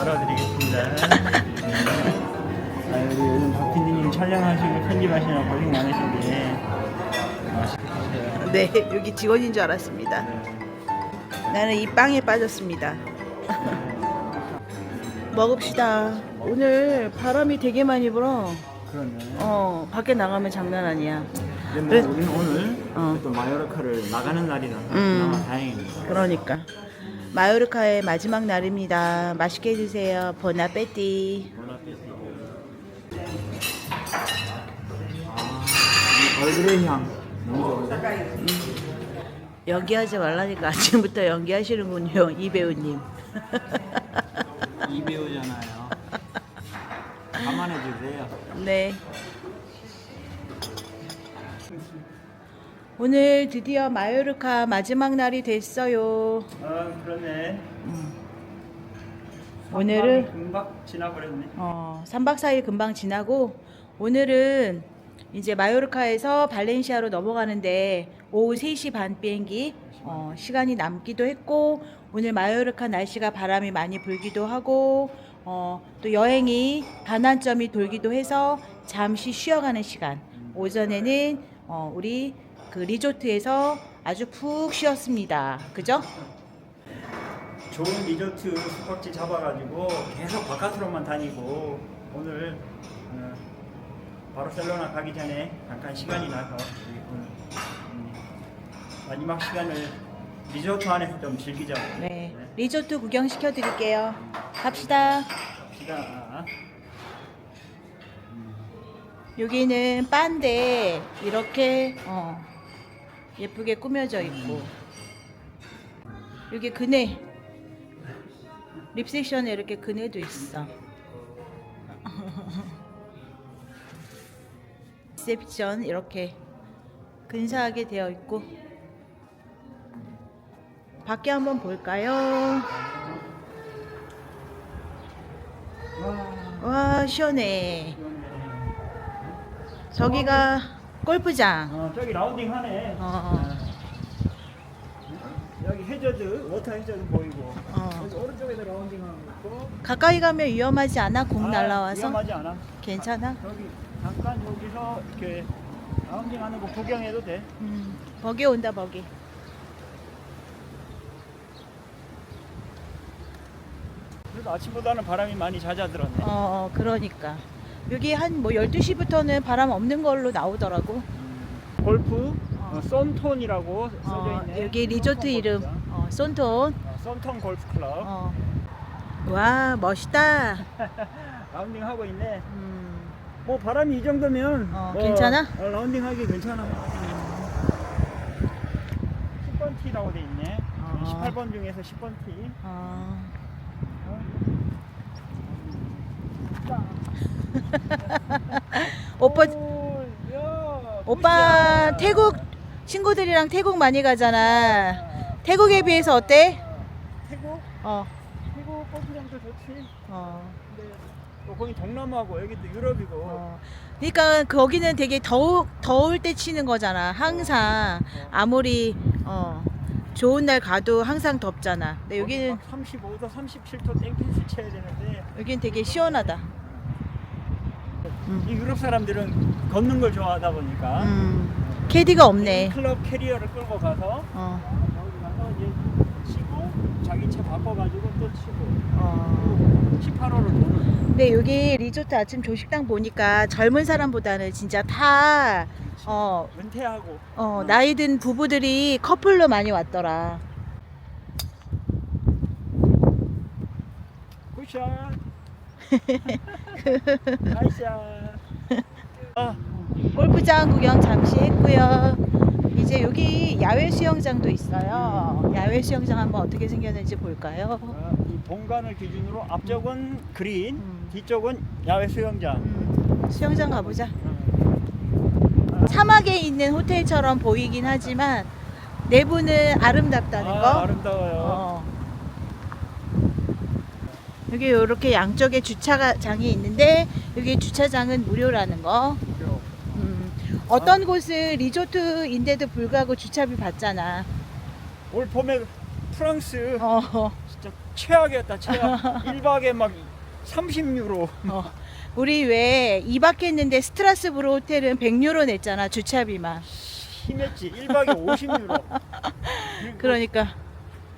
썰어드리겠습니다. 아, 우리 요즘 박 PD님 촬영하시고 편집하시느라 고생 많으신데 네, 여기 직원인 줄 알았습니다. 나는 이 빵에 빠졌습니다. 먹읍시다. 오늘 바람이 되게 많이 불어. 그러네. 어, 밖에 나가면 장난 아니야. 근데 그래. 뭐 우리는 오늘 어. 또 마요르카를 나가는 날이라서 음. 그나마 다행입니다. 그러니까. 마요르카의 마지막 날입니다. 맛있게 드세요. 보나페티. 아, 이 얼그레이 향 너무 좋은데? 연기하지 말라니까 아침부터 연기하시는군요. 이 배우님. 이 배우잖아요. 감안해 주세요. 네. 오늘 드디어 마요르카 마지막 날이 됐어요. 아 그러네. 오늘은 금방 지나버렸네. 어, 3박 4일 금방 지나고 오늘은 이제 마요르카에서 발렌시아로 넘어가는데 오후 3시 반 비행기 어, 시간이 남기도 했고 오늘 마요르카 날씨가 바람이 많이 불기도 하고 어, 또 여행이 반환점이 돌기도 해서 잠시 쉬어가는 시간 오전에는 어, 우리 그 리조트에서 아주 푹 쉬었습니다. 그죠? 좋은 리조트 숙박지 잡아가지고 계속 바깥으로만 다니고 오늘 어, 바르셀로나 가기 전에 잠깐 시간이 나서 우리 오늘 음, 마지막 시간을 리조트 안에서 좀 즐기자. 네. 리조트 구경 시켜 드릴게요. 갑시다. 시간 여기는 바인데 이렇게 어, 예쁘게 꾸며져 있고. 여기 그네. 립세션에 이렇게 그네도 있어. 리셉션 이렇게 근사하게 되어 있고. 밖에 한번 볼까요? 와 시원해. 저기가 골프장 어, 저기 라운딩 하네. 어. 여기 해저드, 워터 해저드 보이고. 어. 여기 오른쪽에도 라운딩 하고 있고. 가까이 가면 위험하지 않아? 공 아, 날라와서? 위험하지 않아. 괜찮아? 여기 잠깐 여기서 이렇게 라운딩 하는 거 구경해도 돼. 음, 버기 온다 버기 그래도 아침보다는 바람이 많이 잦아들었네. 어, 어 그러니까 여기 한 뭐 12시부터는 바람 없는 걸로 나오더라고 음, 골프 어. 어, 썬톤이라고 써져 어, 있네. 여기 리조트 이름. 어, 어, 썬톤 골프 클럽. 어. 와 멋있다 라운딩 하고 있네. 음, 뭐 바람이 이 정도면 어, 뭐, 괜찮아? 어, 라운딩 하기 괜찮아. 10번 티라고 돼 있네. 어. 18번 중에서 10번 티. 어. 오빠 오, 야, 오빠. 태국 친구들이랑 태국 많이 가잖아 태국에 비해서 어때? 태국? 어, 태국 골프장도 좋지. 어. 근데 또 거기 동남아고 여기도 유럽이고. 어. 그러니까 거기는 되게 더우, 더울 때 치는 거잖아. 항상 아무리 어, 좋은 날 가도 항상 덥잖아. 근데 여기는 35도, 37도 땡볕을 쳐야 되는데 여기는 되게 시원하다. 이 유럽 사람들은 걷는 걸 좋아하다 보니까 음, 캐디가 없네. 클럽 캐리어를 끌고 가서 어, 여기 가서 이제 치고 자기 차 바꿔가지고 또 치고 어. 18호를 도는. 근데 여기 리조트 아침 조식당 보니까 젊은 사람보다는 진짜 다 어, 은퇴하고 어, 나이 든 부부들이 커플로 많이 왔더라. 굿샷. 나이스샷. 아, 골프장 구경 잠시 했고요. 이제 여기 야외 수영장도 있어요. 야외 수영장 한번 어떻게 생겼는지 볼까요? 아, 이 본관을 기준으로 앞쪽은 그린, 음. 뒤쪽은 야외 수영장. 음, 수영장 가보자. 음. 사막에 있는 호텔처럼 보이긴 하지만 내부는 아름답다는 아, 거. 아름다워요. 어. 여기 이렇게 양쪽에 주차장이 있는데 여기 주차장은 무료라는 거. 음, 어떤 곳은 리조트인데도 불구하고 주차비 받잖아. 올 봄에 프랑스 어, 진짜 최악이었다 최악 1박에 막 30유로 어. 우리 왜 2박 했는데 스트라스부르 호텔은 100유로 냈잖아 주차비만. 심했지 1박에 50유로 그리고 그러니까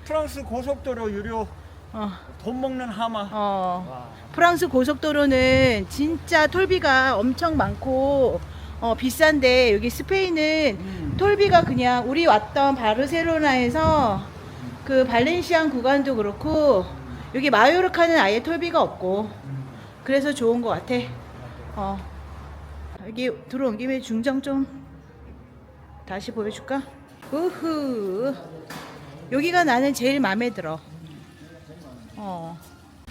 프랑스 고속도로 유료 어, 돈 먹는 하마 어. 와. 프랑스 고속도로는 진짜 톨비가 엄청 많고 어, 비싼데 여기 스페인은 음. 톨비가 그냥 우리 왔던 바르셀로나에서 그 발렌시안 구간도 그렇고 여기 마요르카는 아예 톨비가 없고 그래서 좋은 것 같아. 어. 여기 들어온 김에 중정 좀 다시 보여줄까? 우후. 여기가 나는 제일 마음에 들어. 어.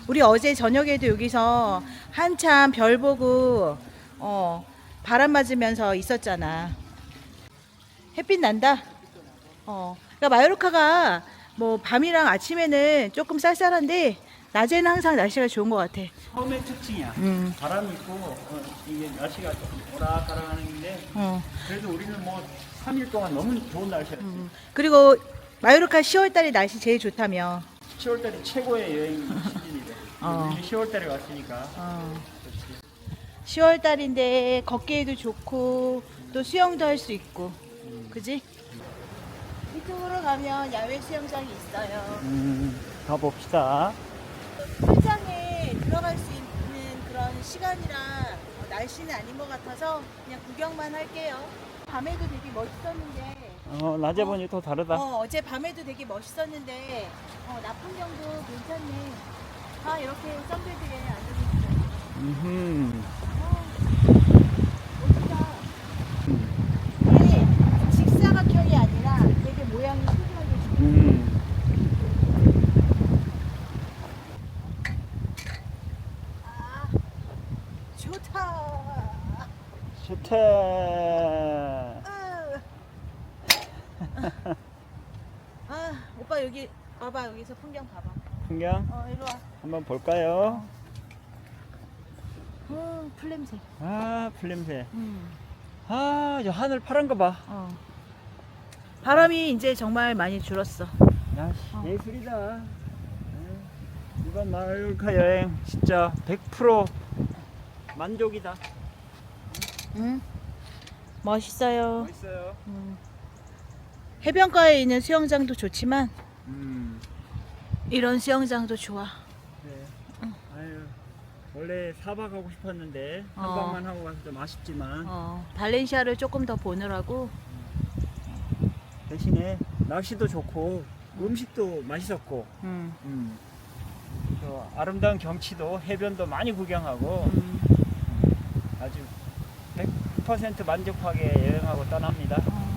우리 어제 저녁에도 여기서 한참 별 보고 어 바람 맞으면서 있었잖아. 햇빛 난다. 어. 그러니까 마요르카가 뭐 밤이랑 아침에는 조금 쌀쌀한데 낮에는 항상 날씨가 좋은 것 같아. 섬의 특징이야 음. 바람이 있고 어, 이게 날씨가 좀 오락가락하는데 어. 그래도 우리는 뭐 3일 동안 너무 좋은 날씨였지 음. 그리고 마요르카 10월달에 날씨 제일 좋다며. 10월달이 최고의 여행 시즌이래 어. 우리는 10월달에 왔으니까 어. 그렇지 10월달인데 걷기에도 좋고 또 수영도 할 수 있고, 그지? 이쪽으로 가면 야외 수영장이 있어요. 음, 가봅시다 현장에 들어갈 수 있는 그런 시간이랑 어, 날씨는 아닌 것 같아서 그냥 구경만 할게요. 밤에도 되게 멋있었는데, 어, 낮에 보니 또 다르다 어, 어제 밤에도 되게 멋있었는데, 어, 낮 풍경도 괜찮네. 아, 이렇게 썬베드에 앉아있어요. 음흠. 어, 멋지다. 이게 직사각형이 아니라 되게 모양이 특이하게 생겼어. 음. 아, 좋다. 으. 아, 오빠 여기 봐봐 여기서 풍경 봐봐. 풍경 어, 이리 와. 한번 볼까요? 어, 풀냄새. 아 풀냄새 음, 아 저 하늘 파란 거 봐 어. 바람이 이제 정말 많이 줄었어. 야, 어. 예술이다. 네. 이번 마요르카 여행 진짜 100% 만족이다. 응. 멋있어요. 멋있어요. 음. 해변가에 있는 수영장도 좋지만 음, 이런 수영장도 좋아. 네. 아유, 원래 4박 하고 싶었는데 한 어. 박만 하고 가서 좀 아쉽지만 어, 발렌시아를 조금 더 보느라고 대신에 날씨도 좋고 음식도 맛있었고 음, 음. 또 아름다운 경치도 해변도 많이 구경하고 음. 아주 100% 만족하게 여행하고 떠납니다. 어,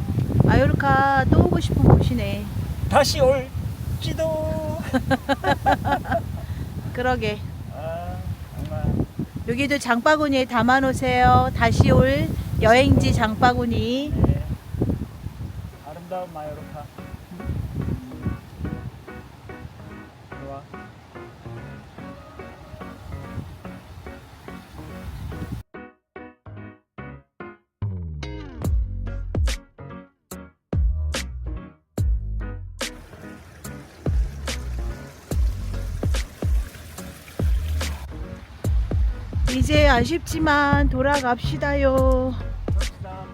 마요르카 또 오고 싶은 곳이네. 다시 올지도. 그러게. 아 정말 여기도 장바구니에 담아놓으세요. 다시 올 여행지 장바구니. 네. 아름다운 마요르카. 이제 아쉽지만 돌아갑시다요. 갑시다.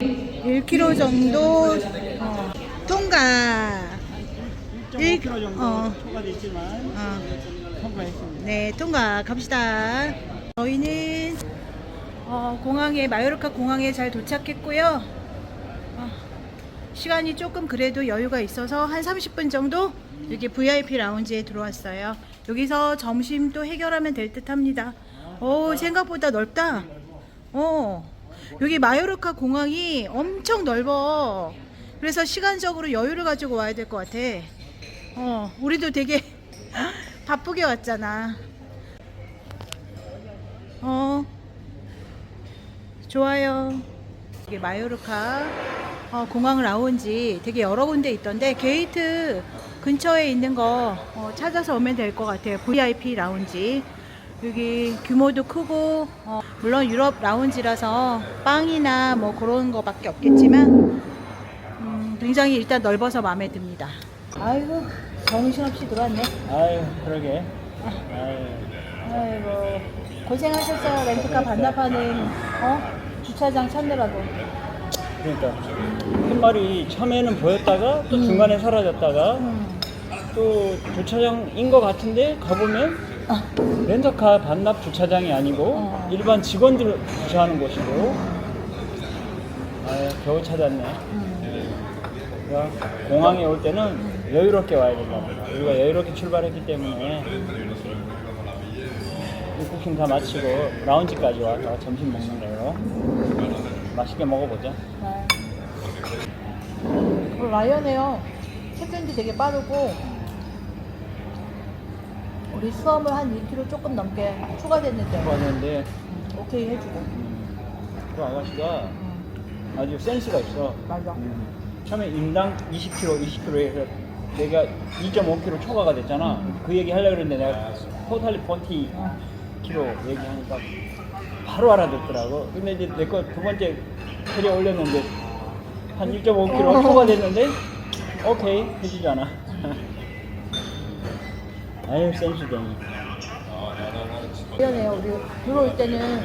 1km 정도 어, 통과. 1.5km 정도 어. 초과됐지만 어, 통과했습니다. 네, 통과 갑시다. 저희는 어, 공항에 마요르카 공항에 잘 도착했고요. 어, 시간이 조금 그래도 여유가 있어서 한 30분 정도 여기 VIP 라운지에 들어왔어요. 여기서 점심도 해결하면 될 듯 합니다. 오, 생각보다 넓다. 어, 여기 마요르카 공항이 엄청 넓어. 그래서 시간적으로 여유를 가지고 와야 될 것 같아. 어, 우리도 되게 바쁘게 왔잖아. 어, 좋아요. 이게 마요르카 어, 공항 라운지 되게 여러 군데 있던데 게이트 근처에 있는 거 어, 찾아서 오면 될 것 같아요. VIP 라운지. 여기 규모도 크고 어, 물론 유럽 라운지라서 빵이나 뭐 그런 거밖에 없겠지만 음, 굉장히 일단 넓어서 마음에 듭니다. 아이고 정신없이 들어왔네. 아유 그러게. 아이고 고생하셨어요 렌트카 반납하는 어 주차장 찾느라고. 그러니까 한 마리 처음에는 보였다가 또 음. 중간에 사라졌다가 음. 또 주차장인 것 같은데 가보면 아, 렌터카 반납 주차장이 아니고 어. 일반 직원들 주차하는 곳이고. 아유 겨우 찾았네. 음. 그러니까 공항에 올 때는 여유롭게 와야 된다. 우리가 여유롭게 출발했기 때문에. 입국심 다 마치고 라운지까지 와서 점심 먹는 거예요. 맛있게 먹어보자. 네. 어, 라이언에요. 체크인도 되게 빠르고 우리 수험을 한 2km 조금 넘게 추가됐는데 왔는데 음, 오케이 해주고. 음, 그 아가씨가 음, 아주 센스가 있어 맞아. 음, 처음에 인당 20km, 20km에서 내가 2.5km 초과가 됐잖아. 음. 그 얘기 하려고 그랬는데 내가 토탈리 40 어. km 얘기하니까 바로 알아듣더라고. 근데 이제 내 거 두 번째 캐리어 올렸는데 한 1.5km 어. 초과됐는데 오케이 해주잖아. 아유 센스쟁이. 라이언에요. 우리 들어올 때는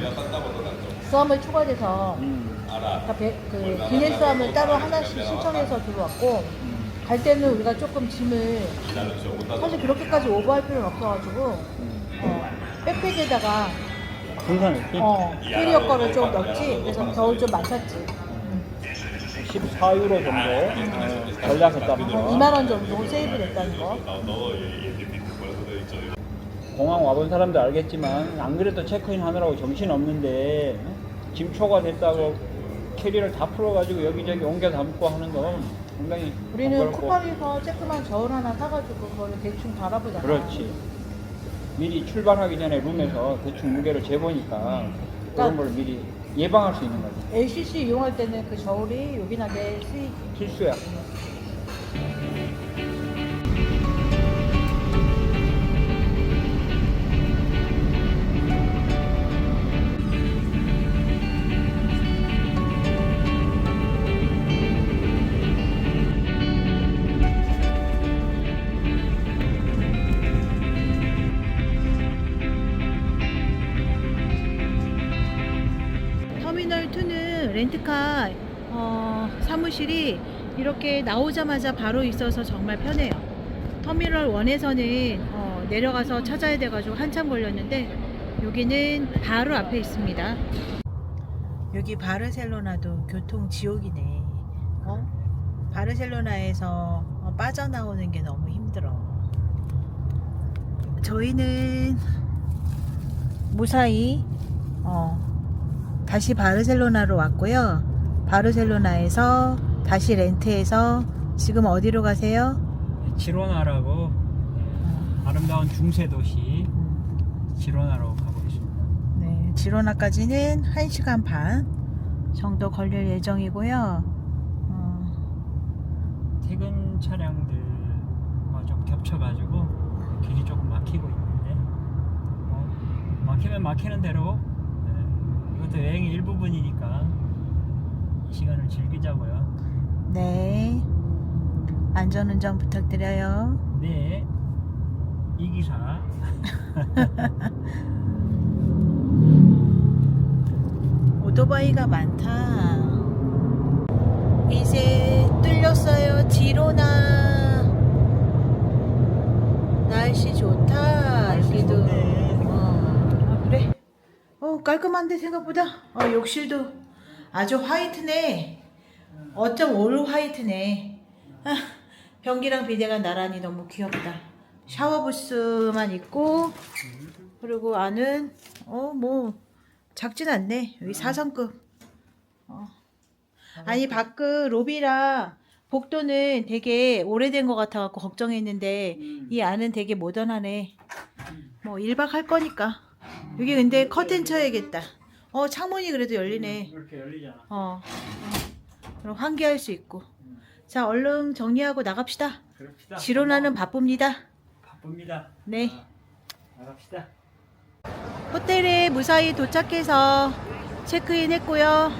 수험을 추가돼서 음, 다 배, 그 기내 수험을 따로 하나씩 신청해서 들어왔고 음, 갈 때는 우리가 조금 짐을 사실 그렇게까지 오버할 필요는 없어가지고 음. 어, 백팩에다가. 어, 캐리어 거를 좀 넣었지 그래서 겨울 좀 맞췄지 14유로 정도 어, 전략했다는 거. 2만 원 정도 세이브 됐다는 거 공항 와본 사람도 알겠지만 안 그래도 체크인 하느라고 정신 없는데 짐 초과됐다고 캐리를 다 풀어가지고 여기저기 옮겨 담고 하는 거 상당히 우리는 번거롭고. 쿠팡에서 쬐끄만 저울 하나 사가지고 그거를 대충 달아보잖아. 그렇지. 미리 출발하기 전에 룸에서 대충 무게를 재보니까 그런 걸 미리 예방할 수 있는 거지. LCC 이용할 때는 그 저울이 요긴하게 수익 필수야 이렇게 나오자마자 바로 있어서 정말 편해요. 터미널 1에서는 어, 내려가서 찾아야 돼가지고 한참 걸렸는데 여기는 바로 앞에 있습니다. 여기 바르셀로나도 교통 지옥이네. 어? 바르셀로나에서 어, 빠져나오는 게 너무 힘들어. 저희는 무사히 어, 다시 바르셀로나로 왔고요. 바르셀로나에서 다시 렌트해서 지금 어디로 가세요? 지로나라고 아름다운 중세 도시 지로나로 가고 있습니다 네, 지로나까지는 1시간 반 정도 걸릴 예정이고요. 어, 퇴근 차량들과 좀 겹쳐가지고 길이 조금 막히고 있는데 뭐 막히면 막히는 대로 네, 이것도 여행의 일부분이니까 이 시간을 즐기자고요. 네. 안전운전 부탁드려요. 네, 이 기사 오토바이가 많다. 이제 뚫렸어요. 지로나. 날씨 좋다. 여기도. 어. 아, 그래? 어, 깔끔한데 생각보다. 어, 욕실도 아주 화이트네. 어쩜 올 화이트네. 아, 변기랑 비데가 나란히 너무 귀엽다. 샤워 부스만 있고 그리고 안은 어 뭐 작진 않네. 여기 4성급. 어. 아니 밖그 로비랑 복도는 되게 오래된 것 같아갖고 걱정했는데 음. 이 안은 되게 모던하네. 뭐 1박 할 거니까. 여기 근데 커튼 쳐야겠다. 어 창문이 그래도 열리네. 이렇게 열리잖아. 어. 그럼 환기할 수 있고. 자 얼른 정리하고 나갑시다. 그럽시다. 지로나는 바쁩니다. 바쁩니다. 네. 아, 나갑시다. 호텔에 무사히 도착해서 체크인 했고요.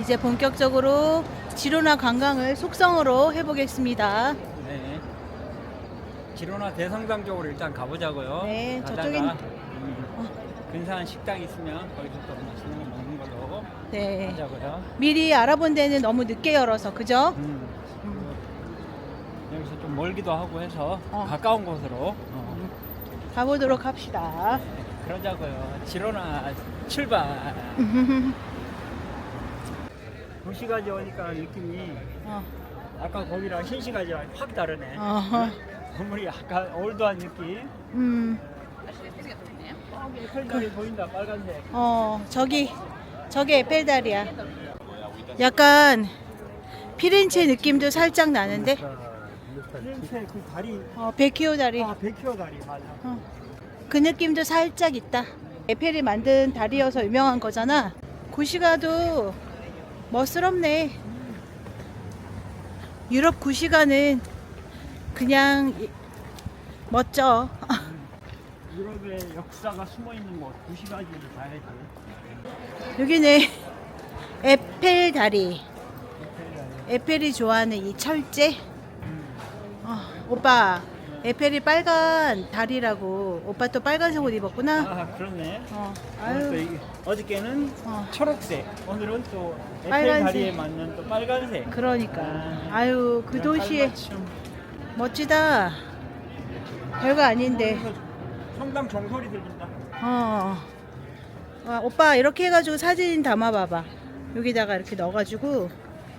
이제 본격적으로 지로나 관광을 속성으로 해보겠습니다. 네. 지로나 대성당 쪽으로 일단 가보자고요. 네, 가다가, 저쪽엔- 음, 근사한 식당 있으면 거기서 또 네. 하자고요. 미리 알아본 데는 너무 늦게 열어서 그죠? 음, 여기서 좀 멀기도 하고 해서 어. 가까운 곳으로 어, 가보도록 합시다. 그러자고요. 지로나 출발. 도시가지 오니까 느낌이 어. 아까 거기랑 신시가지랑 확 다르네. 어허. 건물이 약간 올드한 느낌. 음. 저기 에펠탑이 보인다 빨간색. 어, 저기 저기 에펠다리야. 약간 피렌체 느낌도 살짝 나는데. 피렌체 그 다리. 어, 베키오 다리. 아 백효 다리 맞아. 어. 그 느낌도 살짝 있다. 에펠이 만든 다리여서 유명한 거잖아. 구시가도 멋스럽네. 유럽 구시가는 그냥 이- 멋져. 유럽의 역사가 숨어 있는 곳 도시가지를 가야지. 여기는 에펠 다리. 에펠이 좋아하는 이 철제. 어, 오빠, 에펠이 빨간 다리라고. 오빠 또 빨간색 옷 입었구나. 아 그렇네. 어, 오늘 또 아유, 이- 어저께는 어, 초록색, 오늘은 또 에펠 빨간색. 다리에 맞는 또 빨간색. 그러니까. 아, 아유, 그 도시에. 멋지다. 별거 아닌데. 성당 종소리 들린다. 어. 와, 오빠 이렇게 해가지고 사진 담아봐봐. 여기다가 이렇게 넣어가지고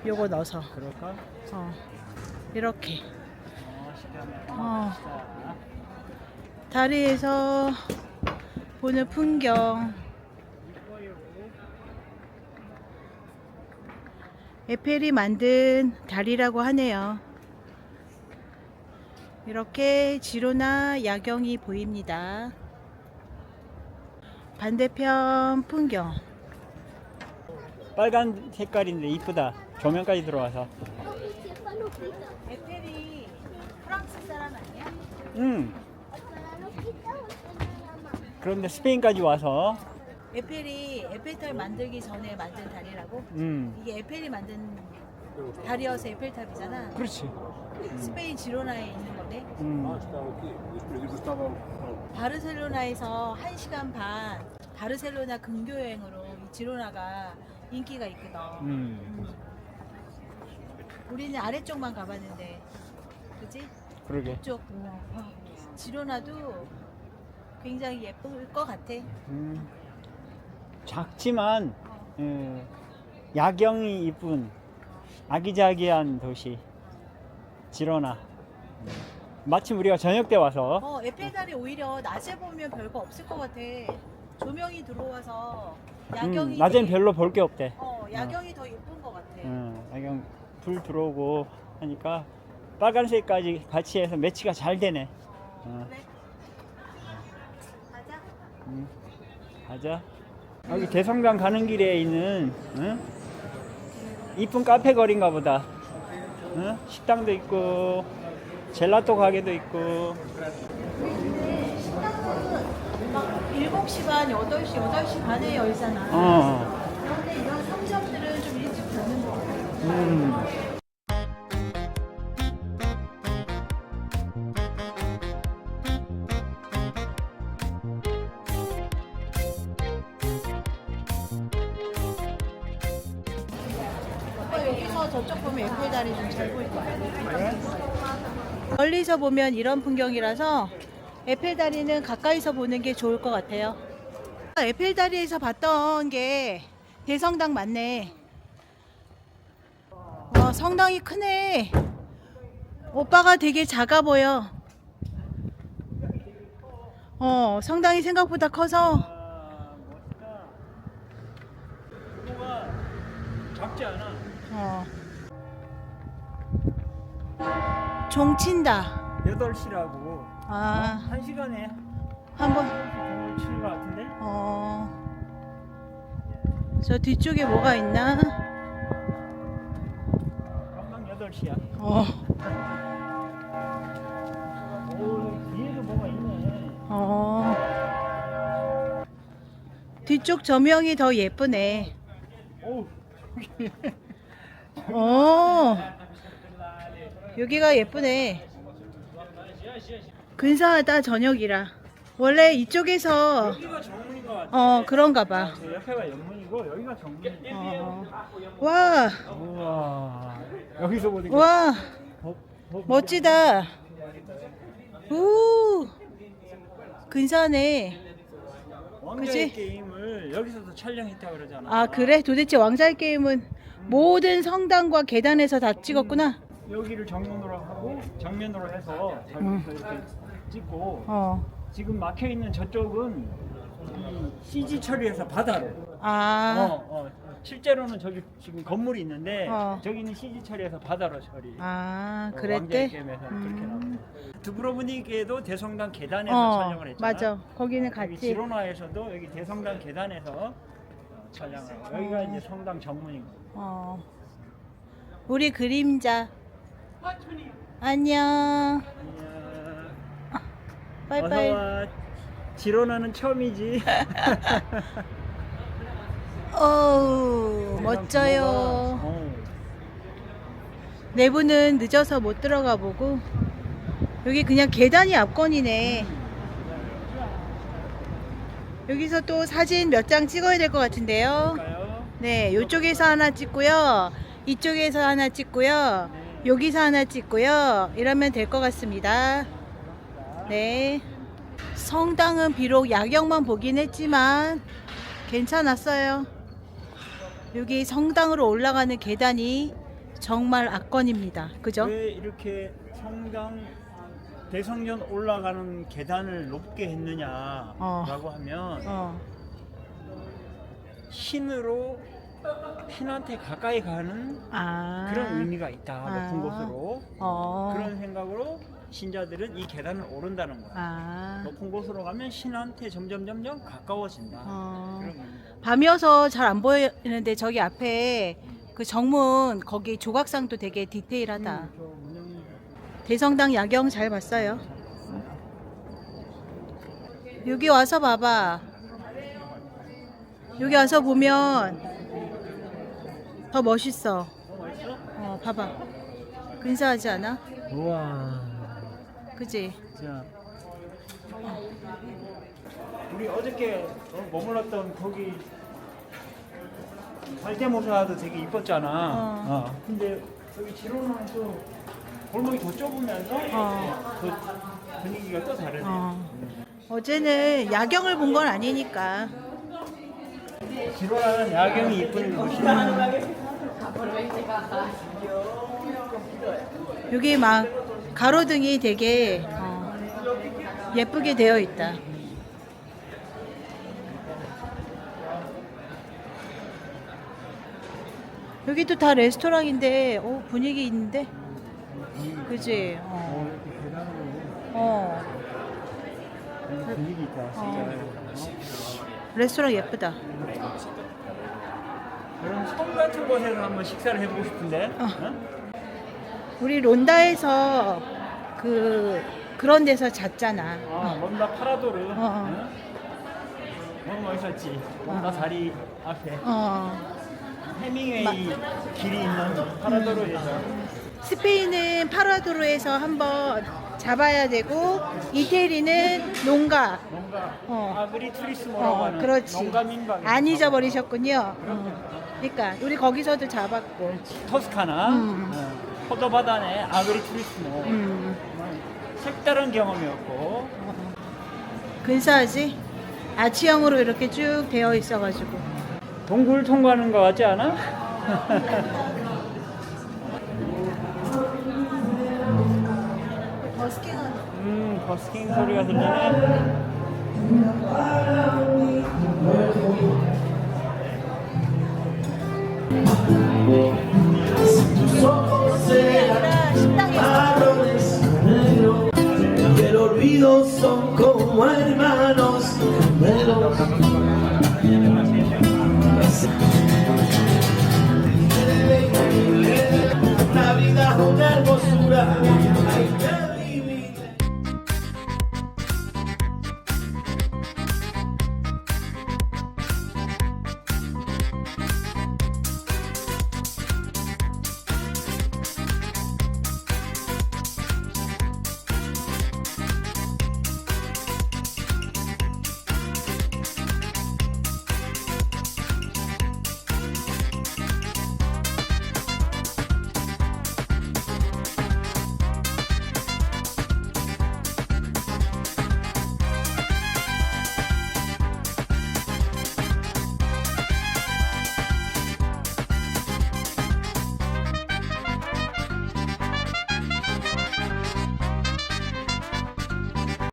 요거 넣어서. 그럴까? 어. 이렇게. 어, 다리에서 보는 풍경. 에펠이 만든 다리라고 하네요. 이렇게 지로나 야경이 보입니다. 반대편 풍경. 빨간 색깔인데 이쁘다. 조명까지 들어와서. 에펠이 프랑스 사람 아니야? 음. 그런데 스페인까지 와서 에펠이 에펠탑 만들기 전에 만든 다리라고? 음. 이게 에펠이 만든 다리여서 에펠탑이잖아. 그렇지. 스페인 지로나에 있는 거네. 음. 바르셀로나에서 1시간 반 바르셀로나 근교 여행으로 이 지로나가 인기가 있거든. 음. 음. 우리는 아래쪽만 가봤는데, 그지? 그러게. 이쪽 어, 지로나도 굉장히 예쁠 것 같아. 음. 작지만 예, 야경이 이쁜 아기자기한 도시 지로나. 마침 우리가 저녁 때 와서 어, 에펠달이 오히려 낮에 보면 별거 없을 것 같아. 조명이 들어와서 야경이 음, 낮엔 되게- 별로 볼 게 없대. 어, 야경이 더 예쁜 것 같아. 음, 야경 불 들어오고 하니까 빨간색까지 같이 해서 매치가 잘 되네. 어, 그래? 가자. 음, 가자. 여기 대성당 가는 길에 있는 응? 이쁜 카페 거리인가 보다. 응? 식당도 있고 젤라또 가게도 있고. 막 7시 반, 8시, 8시 반에 열잖아. 어. 그런데 이런 상점들은 좀 일찍 닫는 거 같아. 음. 멀리서 보면 이런 풍경이라서 에펠 다리는 가까이서 보는 게 좋을 것 같아요. 에펠 다리에서 봤던 게 대성당 맞네. 와, 성당이 크네. 오빠가 되게 작아 보여. 어, 성당이 생각보다 커서 작지 않아. 어. 종친다. 8시라고. 아, 한 시간에 한 번 공을 치는 것 같은데? 어. 저 뒤쪽에 뭐가 있나? 금방 8시야. 어. 오, 뒤에도 뭐가 있네. 어. 뒤쪽 조명이 더 예쁘네. 오, 어. 여기가 예쁘네. 근사하다 저녁이라. 원래 이쪽에서 여기가 정문인 것 같아. 어 그런가 봐. 저 옆에가 영문이고 여기가 정문이야. 어. 와, 우와. 여기서 보니까 와, 더, 더 멋지다. 우, 근사하네. 왕자의 그치? 게임을 여기서도 촬영했다 그러잖아. 아 그래? 도대체 왕자의 게임은 모든 성당과 계단에서 다 찍었구나. 여기를 정면으로 하고 정면으로 해서 음. 이렇게 찍고 어. 지금 막혀 있는 저쪽은 이 CG 처리해서 바다로. 아, 어, 어. 실제로는 저기 지금 건물이 있는데 어. 저기는 CG 처리해서 바다로 처리. 아, 어, 그랬대. 게임에서 그렇게 음. 나왔어. 두브로브니크에도 대성당 계단에서 어, 촬영을 했잖아. 맞아. 거기는 여기 같이. 지로나에서도 여기 대성당 계단에서 어, 촬영하고 여기가 어. 이제 성당 정문이고. 어. 우리 그림자. 안녕. 안녕. 빠이빠이. 어서 와. 지로나는 처음이지. 어우, 멋져요. 어. 내부는 늦어서 못 들어가 보고. 여기 그냥 계단이 앞건이네. 여기서 또 사진 몇 장 찍어야 될 것 같은데요. 네, 이쪽에서 하나 찍고요. 이쪽에서 하나 찍고요. 여기서 하나 찍고요. 이러면 될 것 같습니다. 네. 성당은 비록 야경만 보긴 했지만 괜찮았어요. 여기 성당으로 올라가는 계단이 정말 압권입니다. 그죠? 왜 이렇게 성당 대성전 올라가는 계단을 높게 했느냐라고 어. 하면 어. 신으로 신한테 가까이 가는 아. 그런 의미가 있다 아. 높은 곳으로 어. 그런 생각으로 신자들은 이 계단을 오른다는 거야. 아. 높은 곳으로 가면 신한테 점점 점점 가까워진다. 어. 그런 의미다. 밤이어서 잘 안 보이는데 저기 앞에 그 정문 거기 조각상도 되게 디테일하다. 음, 저 문양이 대성당 야경 잘 봤어요. 여기 와서 봐봐. 여기 와서 보면 더 멋있어. 어, 봐봐. 근사하지 않아? 우와. 그지? 자, 우리 어저께 어, 머물렀던 거기 발대모사도 되게 이뻤잖아. 어. 어. 근데 여기 지로는 또 골목이 더 좁으면서 어. 그 분위기가 또 다르네. 어. 어제는 야경을 본 건 아니니까. 지로라는 야경이 이쁜 곳이. 여기 막 가로등이 되게 어, 예쁘게 되어 있다. 여기도 다 레스토랑인데 오, 분위기 있는데 그지? 어. 어, 어. 분위기 있다. 진짜. 레스토랑 예쁘다. 그런 섬 같은 곳에서 한번 식사를 해보고 싶은데. 어. 어? 우리 론다에서 그 그런 데서 잤잖아. 아, 론다 파라도르. 어. 어? 너무 멋있었지. 론다 다리 앞에. 어. 해밍웨이 길이 있는 파라도르에서. 스페인은 파라도르에서 한번 잡아야 되고 이태리는 농가. 뭔가 어. 아그리 투리스모라고 어, 하는 그렇지. 농가 민박. 안 잊어버리셨군요. 어. 그러니까 우리 거기서도 잡았고. 토스카나, 음. 어, 포도바다네 아그리 투리스모. 음. 정말 색다른 경험이었고. 어. 근사하지? 아치형으로 이렇게 쭉 되어 있어가지고. 동굴 통과하는 거 같지 않아? 음, 버스킹 소리가 들리네. Son como hermanos gemelos